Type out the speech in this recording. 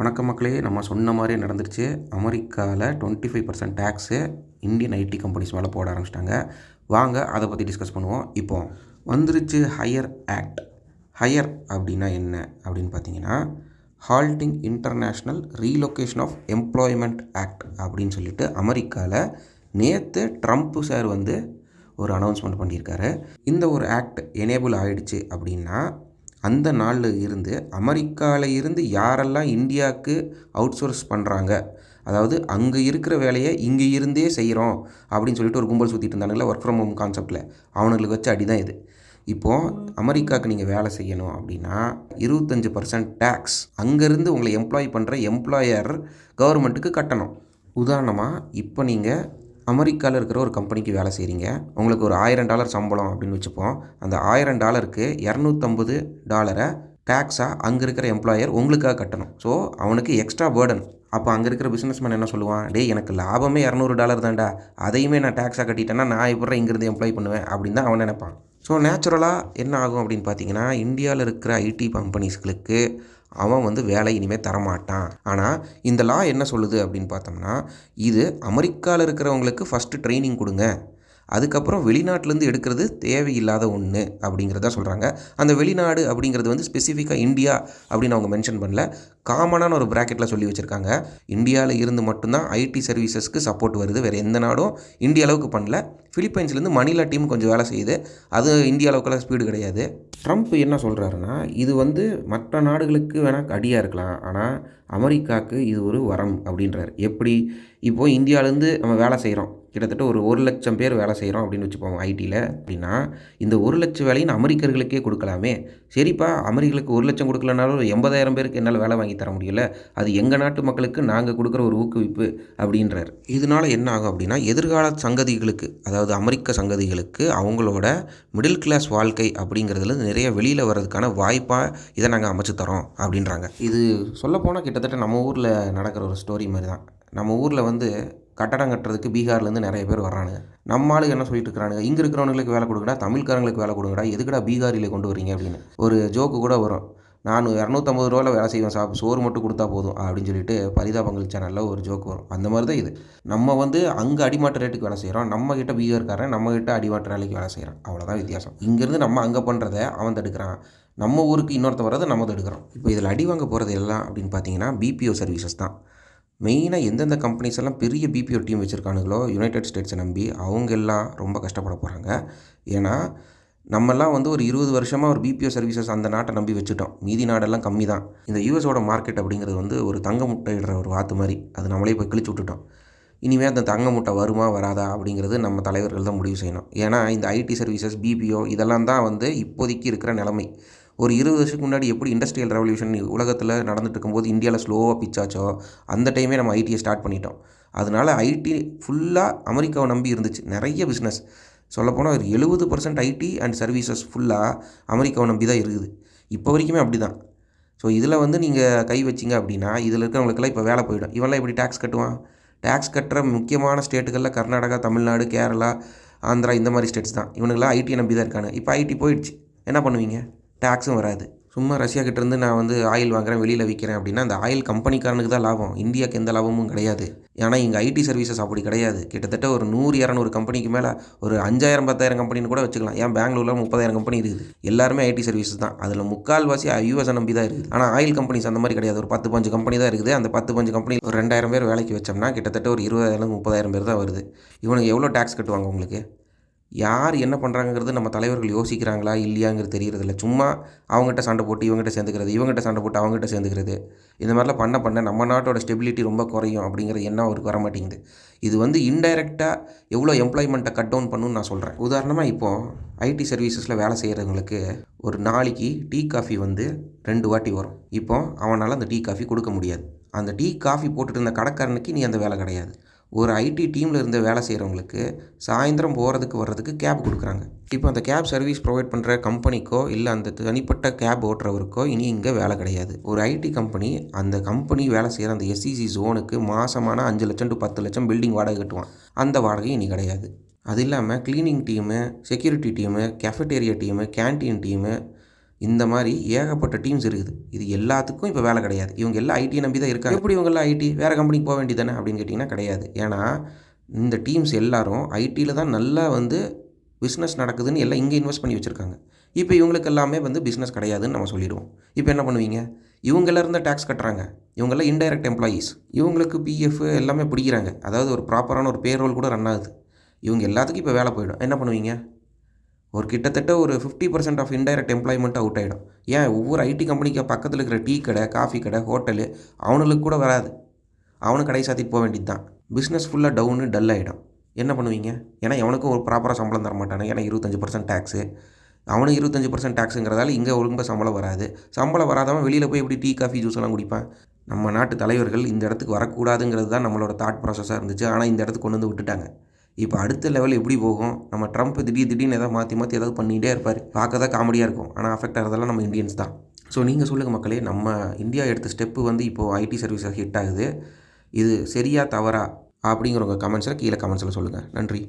வணக்கம் மக்களே நம்ம சொன்ன மாதிரியே நடந்துருச்சு அமெரிக்காவில் twenty five percent tax Indian IT companies மேலே போட ஆரம்பிச்சிட்டாங்க. வாங்க அதை பற்றி டிஸ்கஸ் பண்ணுவோம். இப்போ வந்துருச்சு ஹையர் ஆக்ட் ஹையர் அப்படின்னா என்ன அப்படின்னு பார்த்தீங்கன்னா halting international relocation of employment act அப்படின்னு சொல்லிட்டு அமெரிக்காவில் நேற்று ட்ரம்ப் சார் வந்து ஒரு அனௌன்ஸ்மெண்ட் பண்ணியிருக்காரு. இந்த ஒரு ஆக்ட் எனேபிள் ஆகிடுச்சு அப்படின்னா அந்த நாளில் இருந்து அமெரிக்காவில் இருந்து யாரெல்லாம் இந்தியாவுக்கு அவுட் சோர்ஸ் பண்ணுறாங்க அதாவது அங்கே இருக்கிற வேலையை இங்கே இருந்தே செய்கிறோம் அப்படின்னு சொல்லிட்டு ஒரு கும்பல் சுற்றிட்டு இருந்தானுங்களா ஒர்க் ஃப்ரம் ஹோம் கான்செப்டில் அவனுங்களுக்கு வச்ச அடி தான் இது. இப்போது அமெரிக்காவுக்கு நீங்கள் வேலை செய்யணும் அப்படின்னா இருபத்தஞ்சி பர்சன்ட் டேக்ஸ் அங்கேருந்து உங்களை எம்ப்ளாய் பண்ணுற எம்ப்ளாயர் கவர்மெண்ட்டுக்கு கட்டணும். உதாரணமாக இப்போ நீங்கள் அமெரிக்காவில் இருக்கிற ஒரு கம்பெனிக்கு வேலை செய்கிறீங்க உங்களுக்கு ஒரு ஆயிரம் டாலர் சம்பளம் அப்படின்னு வச்சுப்போம். அந்த ஆயிரம் டாலருக்கு இரநூத்தம்பது டாலரை டேக்ஸாக அங்கே இருக்கிற எம்ப்ளாயர் உங்களுக்காக கட்டணும். ஸோ அவனுக்கு எக்ஸ்ட்ரா பேர்டன் அப்போ அங்கே இருக்கிற பிஸ்னஸ்மேன் என்ன சொல்லுவான்? டே எனக்கு லாபமே இரநூறு டாலர் தான்டா. அதையுமே நான் டேக்ஸாக கட்டிட்டேன்னா நான் எப்படி இங்கேருந்து எம்ப்ளாய் பண்ணுவேன்? அப்படின்னு தான் அவன் நினைப்பான். ஸோ நேச்சுரலாக என்ன ஆகும் அப்படின்னு பார்த்தீங்கன்னா இந்தியாவில் இருக்கிற ஐடி கம்பெனிஸ்களுக்கு அவன் வந்து வேலை இனிமேல் தரமாட்டான். ஆனால் இந்த லா என்ன சொல்லுது அப்படின்னு பார்த்தோம்னா இது அமெரிக்காவில் இருக்கிறவங்களுக்கு ஃபஸ்ட்டு ட்ரைனிங் கொடுங்க. அதுக்கப்புறம் வெளிநாட்டிலேருந்து எடுக்கிறது தேவையில்லாத ஒன்று அப்படிங்கிறத சொல்கிறாங்க அந்த வெளிநாடு அப்படிங்கிறது வந்து ஸ்பெசிஃபிக்காக இந்தியா அப்படின்னு அவங்க மென்ஷன் பண்ணல. காமனான ஒரு ப்ராக்கெட்டில் சொல்லி வச்சுருக்காங்க. இந்தியாவில் இருந்து மட்டும்தான் ஐடி சர்வீசஸ்க்கு சப்போர்ட் வருது. வேறு எந்த நாடும் இந்திய அளவுக்கு பண்ணல. ஃபிலிப்பைன்ஸ்லேருந்து மணிலா டீம் கொஞ்சம் வேலை செய்யுது. அது இந்திய அளவுக்கெல்லாம் ஸ்பீடு கிடையாது. ட்ரம்ப் என்ன சொல்கிறாருன்னா இது வந்து மற்ற நாடுகளுக்கு வேணால் அடியாக இருக்கலாம் ஆனால் அமெரிக்காவுக்கு இது ஒரு வரம் அப்படின்றார். எப்படி? இப்போது இந்தியாவிலேருந்து நம்ம வேலை செய்கிறோம் கிட்டத்தட்ட ஒரு ஒரு லட்சம் பேர் வேலை செய்கிறோம் அப்படின்னு வச்சுப்போம் ஐடியில் அப்படின்னா இந்த ஒரு லட்சம் வேலையும் அமெரிக்கர்களுக்கே கொடுக்கலாமே. சரிப்பா அமெரிக்கர்களுக்கு ஒரு லட்சம் கொடுக்கலனாலும் ஒரு எண்பதாயிரம் பேருக்கு என்னால் வேலை வாங்கி தர முடியல. அது எங்கள் நாட்டு மக்களுக்கு நாங்கள் கொடுக்குற ஒரு ஊக்குவிப்பு அப்படின்றார். இதனால் என்ன ஆகும் அப்படின்னா எதிர்கால சங்கதிகளுக்கு அதாவது அமெரிக்க சங்கதிகளுக்கு அவங்களோட மிடில் கிளாஸ் வாழ்க்கை அப்படிங்கிறதுல நிறைய வெளியில் வர்றதுக்கான வாய்ப்பாக இதை நாங்கள் அமைச்சு தரோம் அப்படின்றாங்க. இது சொல்லப்போனால் கிட்டத்தட்ட நம்ம ஊரில் நடக்கிற ஒரு ஸ்டோரி மாதிரி தான். நம்ம ஊரில் வந்து கட்டடம் கட்டுறதுக்கு பீகார்லேருந்து நிறைய பேர் வர்றானுங்க. நம்ம ஆளுங்க என்ன சொல்லிட்டு இருக்கிறானுங்க? இங்கே இருக்கிறவங்களுக்கு வேலை கொடுங்கடா தமிழ்காரங்களுக்கு வேலை கொடுங்கடா எதுக்கடா பீகாரியில் கொண்டு வரீங்க அப்படின்னு. ஒரு ஜோக்கு கூட வரும். நான் இரநூத்தம்பது ரூபாவில் வேலை செய்வேன் சாப் சோறு மட்டும் கொடுத்தா போதும் அப்படின்னு சொல்லிட்டு பரிதாபங்கள் சேனலில் ஒரு ஜோக் வரும். அந்த மாதிரி தான் இது. நம்ம வந்து அங்கே அடிமாட்ட ரேட்டுக்கு வேலை செய்கிறோம் நம்ம கிட்ட பீகார்காரன் நம்ம கிட்ட அடிமாட்ட வேலைக்கு வேலை செய்கிறான் அவ்வளோதான் வித்தியாசம். இங்கேருந்து நம்ம அங்கே பண்ணுறத அவன் தடுக்கிறான். நம்ம ஊருக்கு இன்னொருத்த வர்றதை நம்ம தடுக்கிறோம். இப்போ இதில் அடி வாங்க போகிறது எல்லாம் அப்படின்னு பார்த்தீங்கன்னா பிபிஓ சர்வீசஸ் தான். மெயினாக எந்தெந்த கம்பெனிஸ் எல்லாம் பெரிய பிபிஓ டீம் வச்சுருக்கானுங்களோ யுனைடெட் ஸ்டேட்ஸை நம்பி அவங்க எல்லாம் ரொம்ப கஷ்டப்பட போகிறாங்க ஏன்னா நம்மெல்லாம் வந்து ஒரு இருபது வருஷமாக ஒரு பிபிஓ சர்வீசஸ் அந்த நாட்டை நம்பி வச்சுட்டோம். மீதி நாடெல்லாம் கம்மி தான் இந்த யூஎஸோட மார்க்கெட் அப்படிங்கிறது வந்து ஒரு தங்க முட்டையிடுற ஒரு வாத்து மாதிரி. அது நம்மளே போய் கிழிச்சு விட்டுட்டோம். இனிமேல் அந்த தங்க முட்டை வருமா வராதா அப்படிங்கிறது நம்ம தலைவர்கள் தான் முடிவு செய்யணும். ஏன்னா இந்த ஐடி சர்வீசஸ் பிபிஓ இதெல்லாம் தான் வந்து இப்போதைக்கு இருக்கிற நிலைமை. ஒரு இருபது வருஷத்துக்கு முன்னாடி எப்படி இண்டஸ்ட்ரியல் ரெவல்யூஷன் உலகத்தில் நடந்துட்டு இருக்கும்போது இந்தியாவில் ஸ்லோவாக பிச்சாச்சோ அந்த டைமே நம்ம ஐடியை ஸ்டார்ட் பண்ணிட்டோம். அதனால் ஐடி ஃபுல்லாக அமெரிக்காவை நம்பி இருந்துச்சு. நிறைய பிஸ்னஸ் சொல்லப்போனால் ஒரு எழுபது பர்சன்ட் ஐடி அண்ட் சர்வீசஸ் ஃபுல்லாக அமெரிக்காவை நம்பி தான் இருக்குது. இப்போ வரைக்குமே அப்படி தான். ஸோ இதில் வந்து நீங்கள் கை வச்சிங்க அப்படின்னா இதில் இருக்கிறவங்களுக்கெல்லாம் இப்போ வேலை போயிடும். இவெல்லாம் எப்படி டேக்ஸ் கட்டுவான்? டேக்ஸ் கட்டுற முக்கியமான ஸ்டேட்டுகளில் கர்நாடகா தமிழ்நாடு கேரளா ஆந்திரா இந்த மாதிரி ஸ்டேட்ஸ் தான். இவனுங்களாம் ஐடியை நம்பி தான் இருக்காங்க இப்போ ஐடி போயிடுச்சு. என்ன பண்ணுவீங்க? டேக்ஸும் வராது. சும்மா ரஷ்யா கிட்டேருந்து நான் வந்து ஆயில் வாங்குறேன் வெளியில் விற்கிறேன் அப்படின்னா அந்த ஆயில் கம்பெனிக்காரனுக்கு தான் லாபம். இந்தியாவுக்கு எந்த லாபமும் கிடையாது. ஏன்னா இங்கே ஐடி சர்வீசஸ் அப்படி கிடையாது. கிட்டத்தட்ட ஒரு நூறு இரநூறு கம்பெனிக்கு மேலே ஒரு அஞ்சாயிரம் பத்தாயிரம் கம்பெனின்னு கூட வச்சுக்கலாம். ஏன் பெங்களூரில் முப்பதாயிரம் கம்பெனி இருக்குது. எல்லாருமே ஐடி சர்வீசஸ் தான். அதில் முக்கால்வாசி யூஎஸ் நம்பி தான் இருக்குது. ஆனால் ஆயில் கம்பெனிஸ் அந்த மாதிரி கிடையாது. ஒரு பத்து பஞ்சு கம்பெனி தான் இருக்குது. அந்த பத்து பஞ்சு கம்பெனி ஒரு ரெண்டாயிரம் பேர் வேலைக்கு வச்சோம்னா கிட்டத்தட்ட ஒரு இருபதாயிரம் முப்பதாயிரம் பேர் தான் வருது. இவனுக்கு எவ்வளோ டேக்ஸ் கட்டுவாங்க உங்களுக்கு? யார் என்ன பண்ணுறாங்கிறது நம்ம தலைவர்கள் யோசிக்கிறாங்களா இல்லையாங்கிறது தெரியறதில்ல. சும்மா அவங்ககிட்ட சண்டை போட்டு இவங்ககிட்ட சேர்ந்துக்கிறது இவங்ககிட்ட சண்டை போட்டு அவங்ககிட்ட சேர்ந்துக்கிறது. இந்த மாதிரிலாம் பண்ண பண்ண நம்ம நாட்டோட ஸ்டெபிலிட்டி ரொம்ப குறையும் அப்படிங்கிற எண்ணம் அவருக்கு வர மாட்டேங்குது. இது வந்து இன்டைரக்டாக எவ்வளோ எம்ப்ளாய்மெண்ட்டை கட் டவுன் பண்ணுன்னு நான் சொல்கிறேன் உதாரணமாக இப்போது ஐடி சர்வீசஸில் வேலை செய்கிறவங்களுக்கு ஒரு நாளைக்கு டீ காஃபி வந்து ரெண்டு வாட்டி வரும். இப்போ அவனால் அந்த டீ காஃபி கொடுக்க முடியாது. அந்த டீ காஃபி போட்டுட்டு இருந்த கடைக்காரனுக்கு நீ அந்த வேலை கிடையாது. ஒரு ஐடி டீமில் இருந்து வேலை செய்கிறவங்களுக்கு சாயந்தரம் போகிறதுக்கு வர்றதுக்கு கேப் கொடுக்குறாங்க. இப்போ அந்த கேப் சர்வீஸ் ப்ரொவைட் பண்ணுற கம்பெனிக்கோ இல்லை அந்த தனிப்பட்ட கேப் ஓட்டுறவருக்கோ இனி இங்கே வேலை கிடையாது. ஒரு ஐடி கம்பெனி அந்த கம்பெனி வேலை செய்கிற அந்த எஸ்சிசி ஜோனுக்கு மாதமான அஞ்சு லட்சம் டு பத்து லட்சம் பில்டிங் வாடகை கட்டுவான். அந்த வாடகை இனி கிடையாது. அது இல்லாமல் cleaning team security team cafeteria team canteen team இந்த மாதிரி ஏகப்பட்ட டீம்ஸ் இருக்குது. இது எல்லாத்துக்கும் இப்போ வேலை கிடையாது. இவங்க எல்லாம் ஐடியை நம்பி தான் இருக்காங்க. எப்படி இவங்கெல்லாம் ஐடி வேறு கம்பெனிக்கு போக வேண்டியதானே அப்படின்னு கேட்டிங்கன்னா கிடையாது. ஏன்னா இந்த டீம்ஸ் எல்லாரும் ஐடியில் தான் நல்லா வந்து பிஸ்னஸ் நடக்குதுன்னு எல்லாம் இங்கே இன்வெஸ்ட் பண்ணி வச்சுருக்காங்க. இப்போ இவங்களுக்கு எல்லாமே வந்து பிஸ்னஸ் கிடையாதுன்னு நம்ம சொல்லிடுவோம். இப்போ என்ன பண்ணுவீங்க? இவங்கெல்லாம் இருந்தால் டேக்ஸ் கட்டுறாங்க. இவங்கெல்லாம் இன்டைரக்ட் எம்ப்ளாயீஸ் இவங்களுக்கு பிஎஃப் எல்லாமே பிடிக்கிறாங்க. அதாவது ஒரு ப்ராப்பரான ஒரு பேரோல் கூட ரன் ஆகுது. இவங்க எல்லாத்துக்கும் இப்போ வேலை போயிடும். என்ன பண்ணுவீங்க? ஒரு கிட்டத்தட்ட ஒரு fifty percent of indirect employment out ஆகிடும் ஏன்? ஒவ்வொரு ஐடி கம்பெனிக்கு பக்கத்தில் இருக்கிற டீ கடை காஃபி கடை ஹோட்டலு அவனுக்கு கூட வராது. அவனு கடை சாத்திட்டு போக வேண்டியது தான். பிஸ்னஸ் ஃபுல்லாக டவுனு டல் ஆகிடும் என்ன பண்ணுவீங்க? ஏன்னா எவனுக்கும் ஒரு ப்ராப்பராக சம்பளம் தர மாட்டானு. ஏன்னா இருபத்தஞ்சி பர்சன்ட் டேக்ஸு அவனுக்கு இருபத்தஞ்சி பர்சன்ட் டேக்ஸுங்கிறதால இங்கே ஒழுங்காக சம்பளம் வராது. சம்பளம் வராதவன் வெளியில் போய் எப்படி டீ காஃபி ஜூஸ் எல்லாம் குடிப்பான்? நம்ம நாட்டு தலைவர்கள் இந்த இடத்துக்கு வரக்கூடாதுங்கிறது தான் நம்மளோட தாட் ப்ராசஸாக இருந்துச்சு. ஆனால் இந்த இடத்துக்கு கொண்டு வந்து விட்டுட்டாங்க. இப்போ அடுத்த லெவல் எப்படி போகும்? நம்ம ட்ரம்ப் திடீர் திடீர்னு எதாவது மாற்றி மாற்றி ஏதாவது பண்ணிகிட்டே இருப்பார். பார்க்க தான் காமெடியாக இருக்கும். ஆனால் அஃபெக்ட் ஆகிறதெல்லாம் நம்ம இந்தியன்ஸ் தான். ஸோ நீங்கள் சொல்லுங்கள் மக்களே நம்ம இந்தியா எடுத்த ஸ்டெப்பு வந்து இப்போது ஐடி சர்வீஸாக ஹிட் ஆகுது. இது சரியா தவறா? அப்படிங்கிறவங்க கமெண்ட்ஸில் கீழே கமெண்ட்ஸில் சொல்லுங்கள் நன்றி.